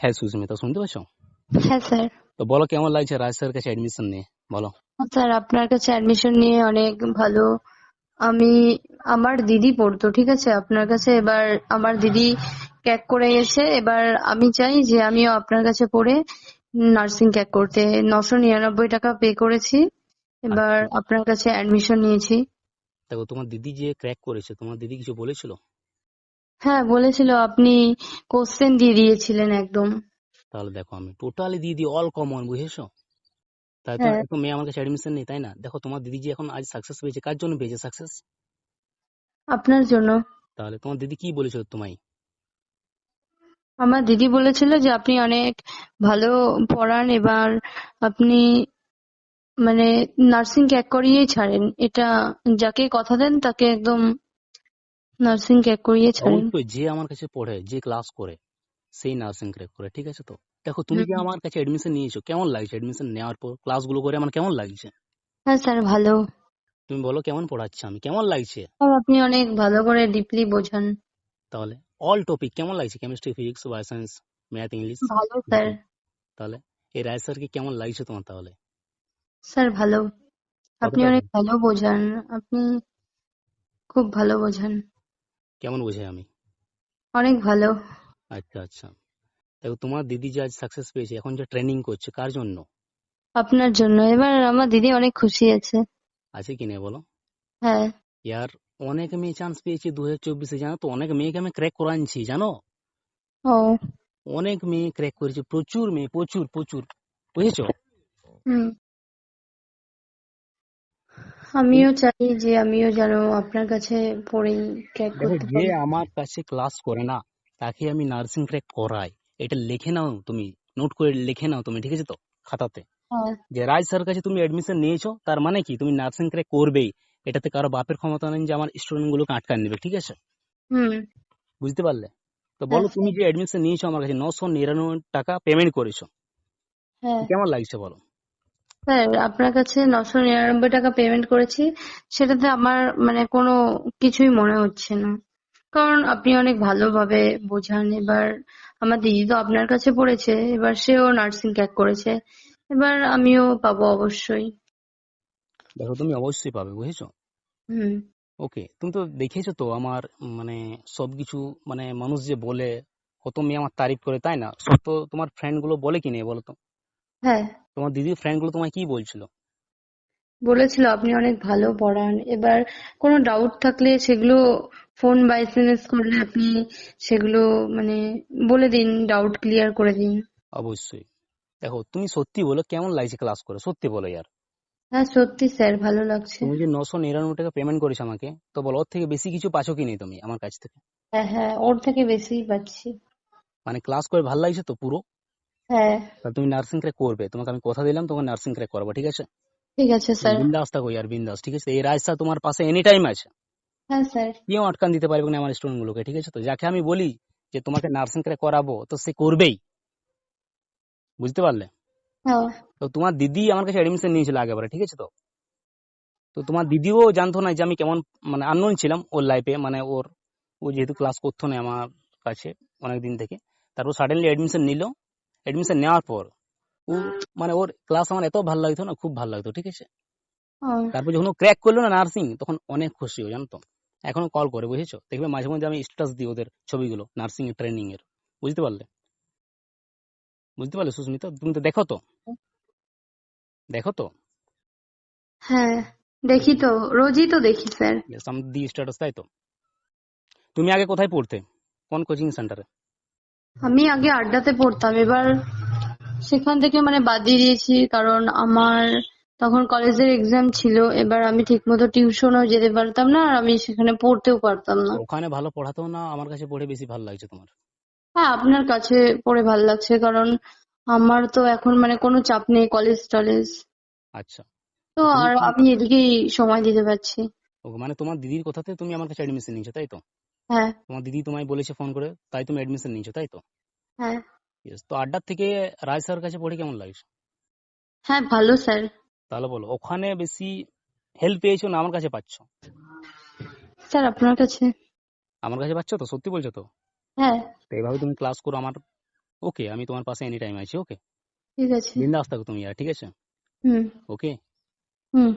হ্যাঁ সুস্মিতা শুনতে পাচ্ছ? হ্যাঁ স্যার। তো বলো কেমন লাগছে রাজ স্যারের কাছে অ্যাডমিশন নিয়ে? বলো। স্যার আপনার কাছে অ্যাডমিশন নিয়ে অনেক ভালো। আমি আমার দিদি পড়তো ঠিক আছে? আপনার কাছে এবার আমার দিদি ক্যাক করে গেছে এবার আমি চাই যে আমিও আপনার কাছে পড়ে নার্সিং ক্যাক করতে। নশো নিরানব্বই টাকা পে করেছি। এবার আপনার কাছে অ্যাডমিশন নিয়েছি। দেখো তোমার দিদি যে ক্র্যাক করেছে তোমার দিদি কিছু বলেছিল? হ্যাঁ বলেছিল আপনি কোশ্চেন দিয়ে দিয়েছিলেন একদম। তাহলে দেখো আমি টোটালি দিয়ে দিই অল কমন বুঝেছ? তাই তো। এত মেয়ে আমার কাছে অ্যাডমিশন নেই তাই না? দেখো তোমার দিদি যে এখন আজ সাকসেস পেয়েছে কার জন্য পেয়েছে সাকসেস আপনার জন্য। তাহলে তোমার দিদি কি বলেছিল তোমায়? আমার দিদি বলেছিল যে আপনি অনেক ভালো পড়ান এবার আপনি মানে নার্সিং ক্যাক করিয়েই ছাড়েন। এটা যাকে কথা দেন তাকে একদম নার্সিং ক্যাক করিয়ে ছাড়েন। যে আমার কাছে পড়ে যে ক্লাস করে সেই নার্সিং ক্র্যাক করে ঠিক আছে তো? দেখো তুমি যে আমার কাছে অ্যাডমিশন নিয়েছো? কেমন লাগছে অ্যাডমিশন নেওয়ার পর? ক্লাসগুলো করে আমার কেমন লাগছে? হ্যাঁ স্যার ভালো। তুমি বলো কেমন পড়াচ্ছি আমি? কেমন লাগছে? আপনি অনেক ভালো করে ডিপলি বোঝান। তাহলে অল টপিক কেমন লাগছে? Chemistry physics bioscience math English ভালো স্যার। তাহলে এই রায় স্যারকে কেমন লাগছে তোমার তাহলে? স্যার ভালো। আপনি অনেক ভালো বোঝান। আপনি খুব ভালো বোঝান। কেমন বোঝাই আমি? অনেক ভালো। আচ্ছা আচ্ছা। দেখো তোমার দিদি যে আজ সাকসেস পেয়েছে এখন যে ট্রেনিং করছে কার জন্য? আপনার জন্য। এবার আমার দিদি অনেক খুশি আছে। আছে কি না বলো? হ্যাঁ। ইয়ার অনেক মেয়ে চান্স পেয়েছে দু হাজার চব্বিশে জানো তো? অনেক মেয়েকে আমি ক্র্যাক করাচ্ছি জানো? ও। অনেক মেয়ে ক্র্যাক করেছে। প্রচুর মেয়ে প্রচুর প্রচুর। বুঝেছ? হুম। আমিও চাই যে আমিও যেন আপনার কাছে পড়েই দেখো করতে যে পারি। আমার কাছে ক্লাস করে না তাকে আমি নার্সিং ক্র্যাক করাই এটা লিখে নাও তুমি নোট করে লিখে নাও তুমি ঠিক আছে তো খাতাতে। হ্যাঁ। যে রাজ স্যার কাছে তুমি এডমিশন নিয়েছো তার মানে কি? তুমি নার্সিং ক্র্যাক করবেই। এটাতে কারও বাপের ক্ষমতা নেই যে আমার স্টুডেন্ট গুলোকে আটকান নেবে ঠিক আছে? হুম। বুঝতে পারলে? তো বলো হ্যাঁ, তুমি যে এডমিশন নিয়েছো আমার কাছে নশো নিরানব্বই টাকা পেমেন্ট করেছ। হ্যাঁ। কেমন লাগছে বলো? স্যার আপনার কাছে নশো নিরানব্বই টাকা পেমেন্ট করেছি সেটাতে আমার মানে কোনো কিছুই মনে হচ্ছে না। কারণ আপনি অনেক ভালোভাবে বোঝান এবার আমার দিদি তো আপনার কাছে পড়েছে এবার সেও নার্সিং ক্যাক করেছে এবার আমিও পাবো অবশ্যই। দেখো তুমি অবশ্যই পাবে বুঝেছ? হুম। ওকে তুমি তো দেখেছ তো আমার মানে সবকিছু মানে মানুষ যে বলে কত মেয়ে আমার তারিফ করে তাই না? সব তো তোমার ফ্রেন্ডগুলো বলে কি নেই বলো তো? হ্যাঁ। তোমার দিদির ফ্রেন্ডগুলো তোমায় কি বলছিল? বলেছিল আপনি অনেক ভালো পড়ান। এবার কোনো ডাউট থাকলে সেগুলো ফোন বা এসএমএস করলে আপনি সেগুলো মানে বলে দিন ডাউট ক্লিয়ার করে দিন। অবশ্যই। দেখো তুমি সত্যি বলো কেমন লাগছে ক্লাস করে? সত্যি বলো ইয়ার। হ্যাঁ সত্যি স্যার ভালো লাগছে। তুমি যে নশো নিরানব্বই টাকা পেমেন্ট করেছ আমাকে তো বলো ওর থেকে বেশি কিছু পাচ্ছ কি নেই তুমি আমার কাছ থেকে? হ্যাঁ হ্যাঁ ওর থেকে বেশি পাচ্ছি। মানে ক্লাস করে ভালো লাগছে তো পুরো? হ্যাঁ। তুমি নার্সিং ক্র্যাক করবে। তোমাকে আমি কথা দিলাম তোমাকে নার্সিং ক্র্যাক করব ঠিক আছে? ঠিক আছে স্যার বিন্দাস থাকো ইয়ার বিন্দাস ঠিক আছে? এই রাজসা তোমার পাশে এনি টাইম আছে। হ্যাঁ স্যার কেউ আটকান দিতে পারবে না আমার স্টুডেন্ট গুলোকে ঠিক আছে? তো যাকে আমি বলি যে তোমাকে নার্সিং ক্র্যাক করাবো তো সে করবেই। বুঝতে পারলে? হ্যাঁ। তো তোমার দিদি আমার কাছে এডমিশন নিয়েছিল আগেবারে ঠিক আছে তো? তো তোমার দিদিও জানতো না যে আমি কেমন মানে আননোন ছিলাম ওর লাইফে মানে ওর ও যেহেতু ক্লাস করতো না আমার কাছে অনেক দিন থেকে তারপর সাডেনলি এডমিশন নিল। এডমিশন নেওয়ার পর ও মানে ওর ক্লাস আমার এত ভালো লাগতো না খুব ভালো লাগতো ঠিক আছে? তারপর যখন ও ক্র্যাক করল না নার্সিং তখন অনেক খুশি হয়ে জানো তো এখনও কল করে বুঝেছ? দেখবে মাঝে মধ্যে আমি স্ট্যাটাস দিই ওদের ছবিগুলো নার্সিং এর ট্রেনিং এর বুঝতে পারলে? বুঝতে পারলে সুস্মিতা? তুমি তো দেখো তো? দেখো তো? হ্যাঁ দেখি তো রোজই তো দেখি স্যার। আমি দিই স্ট্যাটাস তাই তো? তুমি আগে কোথায় পড়তে? কোন কোচিং সেন্টারে আমি আগে আড্ডাতে পড়তাম এবার সেখান থেকে মানে বাদ দিয়ে দিয়েছি কারণ আমার তখন কলেজের এক্সাম ছিল এবার আমি ঠিক ঠিকমতো টিউশনও যেতে পারতাম না আর আমি সেখানে পড়তেও পারতাম না। ওখানে ভালো পড়াতো না আমার কাছে পড়ে বেশি ভালো লাগছে তোমার? হ্যাঁ আপনার কাছে পড়ে ভালো লাগছে কারণ আমার তো এখন মানে কোনো চাপ নেই কলেজ টলেজ। আচ্ছা। তো আর আমি এদিকেই সময় দিতে পারছি। ওকে মানে তোমার দিদির কথাতে তুমি আমার কাছে এডমিশন নিয়েছো তাই তো? হ্যাঁ। তোমার দিদি তোমায় বলেছে ফোন করে তাই তুমি এডমিশন নিয়েছো তাই তো? হ্যাঁ। তো আড্ডার থেকে রাজ স্যার কাছে পড়ে কেমন লাগছে? হ্যাঁ ভালো স্যার। তাহলে বলো ওখানে বেশি হেল্প পেয়েছ না আমার কাছে পাচ্ছ? স্যার আপনার কাছে? আমার কাছে পাচ্ছ তো? সত্যি বলছো তো? হ্যাঁ। তো এইভাবে তুমি ক্লাস করো আমার ওকে আমি তোমার পাশে এনি টাইম আছি ওকে ঠিক আছে। বিন্দাস থাকো তুমি আর ঠিক আছে? হুম। ওকে হুম।